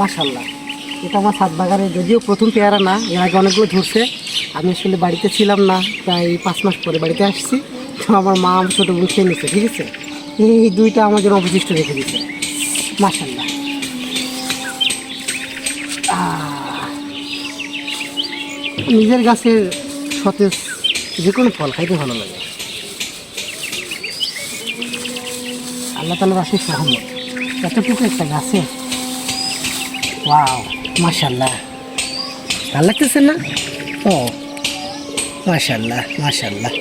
মাশাল্লাহ এটা আমার সাত বাগানে যদিও প্রথম পেয়ারা না, এর আগে অনেকগুলো ধরছে আমি আসলে বাড়িতে ছিলাম না, প্রায় পাঁচ মাস পরে বাড়িতে আসছি। তো আমার মা আমার ছোটো বোন খেয়ে নিচ্ছে ঠিক আছে? এই দুইটা আমার জন্য অবশিষ্ট রেখে দিচ্ছে মাশাল্লাহ নিজের গাছের সতেজ যে কোনো ফল খাইতে ভালো লাগে। আল্লাহ তালার আশিস রহমত এতটুকু একটা গাছে ওয়াও মাশাল্লাহ ভালো লাগতেছে না? ও মাশাল্লাহ মাশাল্লাহ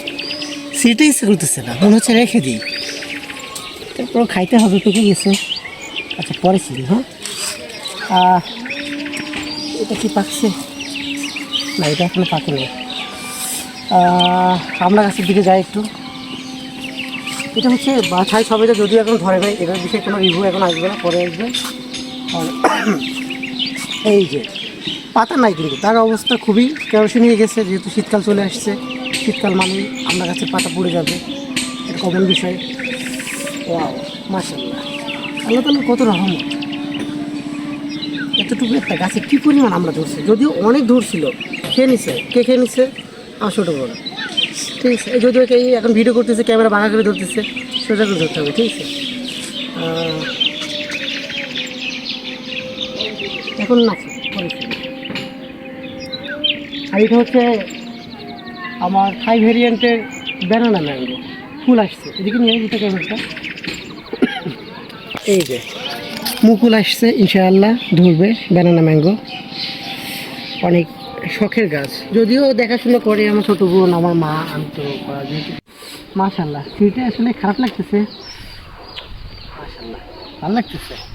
সিটে ইচ্ছে করতেছে না মনে হচ্ছে রেখে দিই। তারপর খাইতে হবে পেকে গেছে। আচ্ছা পরে ছিল হ্যাঁ? এটা কি পাকছে? না এটা এখনও পাকেনি। আহ, আমরা গাছের দিকে যাই একটু। এটা হচ্ছে বাছাই সবেটা যদিও এখন ধরে নাই এটার বিষয়ে কোনো রিভিউ এখন আসবে না পরে আসবে। আর এই যে, পাতা নাই কিন্তু, তার অবস্থা খুবই কেরোসিন হয়ে গেছে, যেহেতু শীতকাল চলে আসছে। শীতকাল মানেই আমরা গাছের পাতা পড়ে যাবে, এটা কমন বিষয়। ওয়াও মাশাল্লাহ আল্লাহ তালা কত রহমত। এতটুকু একটা গাছে কী পরিমাণ আমরা ধরছি? যদিও অনেক ধরছিল, খেয়ে নিছে। কে খেয়ে নিছে? আমার ছোটো ঠিক আছে, এই যদিও এখন ভিডিও করতেছে ক্যামেরা বাঁকা করে ধরতেছে সোজা করে ধরতে হবে, ঠিক আছে? না পরে আর এটা হচ্ছে আমার থাই ভেরিয়েন্টের ব্যানানা ম্যাঙ্গো ফুল আসছে। এদিকে নিয়ে যেতে এই যে, মুকুল আসছে, ইনশাআল্লাহ ধরবে ব্যানানা ম্যাঙ্গো অনেক শখের গাছ। যদিও দেখাশোনা করে আমার ছোটো বোন, আমার মা আমি তো মাশাল্লাহ সিটে আসলে খারাপ লাগতেছে। মাশাল্লাহ ভালো লাগতেছে।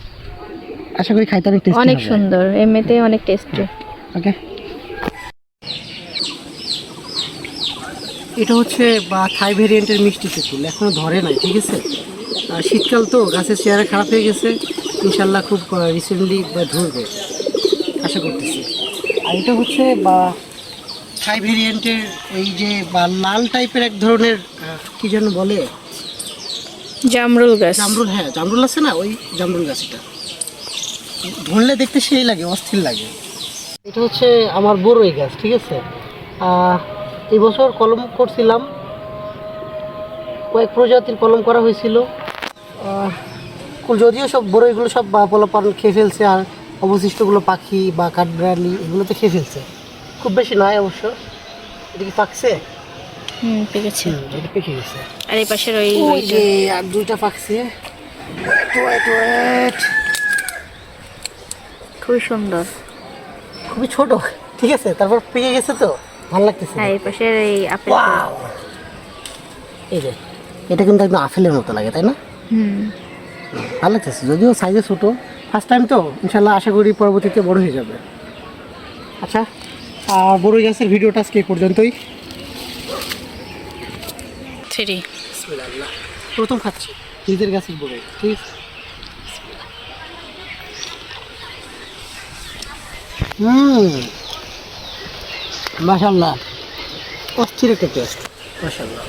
আশা করি খাইতে অনেক টেস্টি অনেক সুন্দর এমনিতে অনেক টেস্টি ওকে। এটা হচ্ছে বা থাই ভেরিয়েন্টের মিষ্টি তেঁতুল এখনও ধরে নাই ঠিক আছে? আর শীতকাল তো গাছের চেহারা খারাপ হয়ে গেছে ইনশাল্লাহ খুব রিসেন্টলি বা ধরবে আশা করতেছি। আর এটা হচ্ছে বা থাই ভেরিয়েন্টের এই যে বা লাল টাইপের এক ধরনের কি যেন বলে? জামরুল গাছ। জামরুল হ্যাঁ জামরুল আছে না? ওই জামরুল গাছটা ধরলে দেখতে সেই লাগে অস্থির লাগে। এটা হচ্ছে আমার বড়ই গাছ ঠিক আছে? এই বছর কলম করছিলাম। কয়েক প্রজাতির কলম করা হয়েছিল। যদিও সব বড়ইগুলো সব বা পোলাপান খেয়ে ফেলছে আর অবশিষ্টগুলো পাখি বা কাঠবিড়ালি এগুলো তো খেয়ে ফেলছে। খুব বেশি নয় অবশ্য। এটা কি পাকছে? হুম পেকেছে। এটা পেকে গেছে। আর এই পাশের ওই ওই যে আর দুইটা পাকছে। খুবই সুন্দর। খুবই ছোট ঠিক আছে? তারপর পেকে গেছে তো? ভালো লাগতেছে হ্যাঁ এই পাশের এই আপেল! এই যে এটা কিন্তু একদম আপেলের মতো লাগে তাই না? হুম। ভালো লাগতেছে যদিও সাইজে ছোটো। ফার্স্ট টাইম তো ইনশাল্লাহ আশা করি পরবর্তীতে বড় হয়ে যাবে। আচ্ছা আর বড় গাছের ভিডিওটা আজকে পর্যন্তই। থ্রি। বিসমিল্লাহ। প্রথম খাচ্ছি নিজের গাছের বড় ঠিক আছে? হুম। মাশাল্লাহ অস্থির একটা টেস্ট মাশাল্লাহ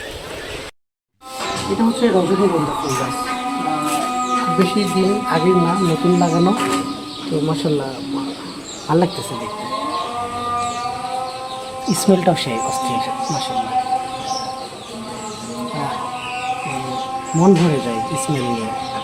এটা হচ্ছে রজনীগন্ধা ফুল গাছ। বেশি দিন আগের না, নতুন লাগানো। তো মাসাল্লাহ ভালো লাগতেছে দেখতে। স্মেলটাও সেই অস্থির মাসাল্লাহ মন ভরে যায় স্মেল নিয়ে। মাসাল্লাহ